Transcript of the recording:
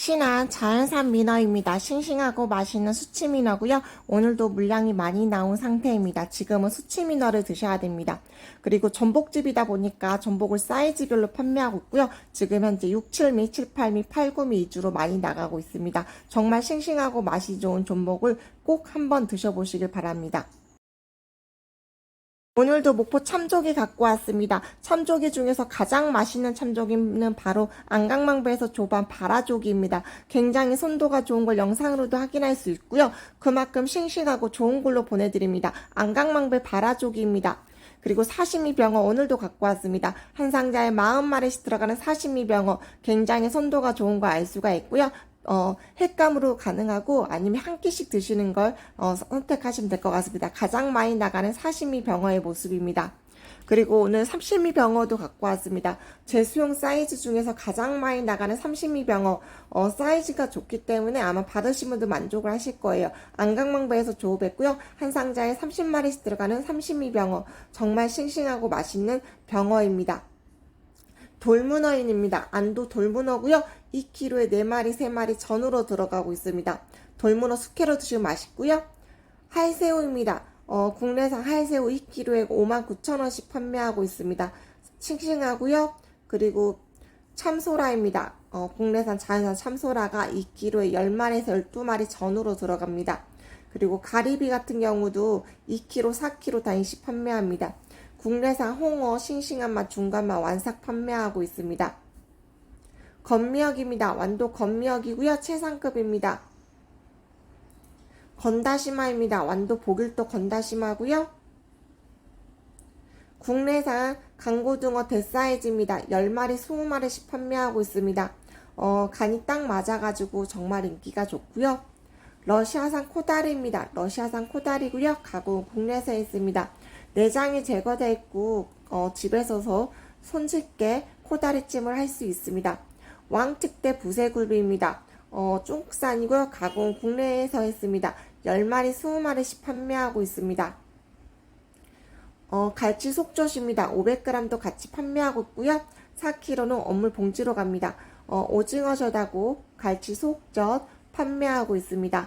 신한 자연산 민어입니다. 싱싱하고 맛있는 수치 민어고요. 오늘도 물량이 많이 나온 상태입니다. 지금은 수치 민어를 드셔야 됩니다. 그리고 전복집이다 보니까 전복을 사이즈별로 판매하고 있고요. 지금 현재 6, 7미, 7, 8미, 8, 9미 위주로 많이 나가고 있습니다. 정말 싱싱하고 맛이 좋은 전복을 꼭 한번 드셔보시길 바랍니다. 오늘도 목포 참조기 갖고 왔습니다. 참조기 중에서 가장 맛있는 참조기는 바로 안강망배에서 조반 바라조기입니다. 굉장히 손도가 좋은 걸 영상으로도 확인할 수 있고요. 그만큼 싱싱하고 좋은 걸로 보내드립니다. 안강망배 바라조기입니다. 그리고 사시미 병어 오늘도 갖고 왔습니다. 한 상자에 40마리씩 들어가는 사시미 병어 굉장히 손도가 좋은 거 알 수가 있고요. 어, 횟감으로 가능하고 아니면 한 끼씩 드시는 걸 어, 선택하시면 될 것 같습니다. 가장 많이 나가는 사시미 병어의 모습입니다. 그리고 오늘 삼시미 병어도 갖고 왔습니다. 제 수용 사이즈 중에서 가장 많이 나가는 삼시미 병어 어, 사이즈가 좋기 때문에 아마 받으신 분들 만족을 하실 거예요. 안강망배에서 조업했고요. 한 상자에 30마리씩 들어가는 삼시미 병어 정말 싱싱하고 맛있는 병어입니다. 돌문어인입니다. 안도 돌문어고요. 2kg에 4마리, 3마리 전으로 들어가고 있습니다. 돌문어 숙회로 드시면 맛있고요. 할새우입니다. 어, 국내산 할새우 2kg에 59,000원씩 판매하고 있습니다. 싱싱하고요. 그리고 참소라입니다. 어, 국내산 자연산 참소라가 2kg에 10마리에서 12마리 전으로 들어갑니다. 그리고 가리비 같은 경우도 2kg, 4kg 단위씩 판매합니다. 국내산 홍어 싱싱한 맛 중간 맛 완삭 판매하고 있습니다. 건미역입니다. 완도 건미역이고요. 최상급입니다. 건다시마입니다. 완도 보길도 건다시마고요. 국내산 강고등어 대사이즈입니다. 10마리, 20마리씩 판매하고 있습니다. 어, 간이 딱 맞아가지고 정말 인기가 좋고요. 러시아산 코다리입니다. 러시아산 코다리고요. 가구 국내에서 있습니다. 내장이 제거되어 있고 어, 집에서서 손쉽게 코다리찜을 할 수 있습니다. 왕특대 부세굴비입니다. 어, 중국산이고요. 가공 국내에서 했습니다. 10마리, 20마리씩 판매하고 있습니다. 어, 갈치 속젓입니다. 500g도 같이 판매하고 있고요. 4kg는 어물 봉지로 갑니다. 어, 오징어젓하고 갈치 속젓 판매하고 있습니다.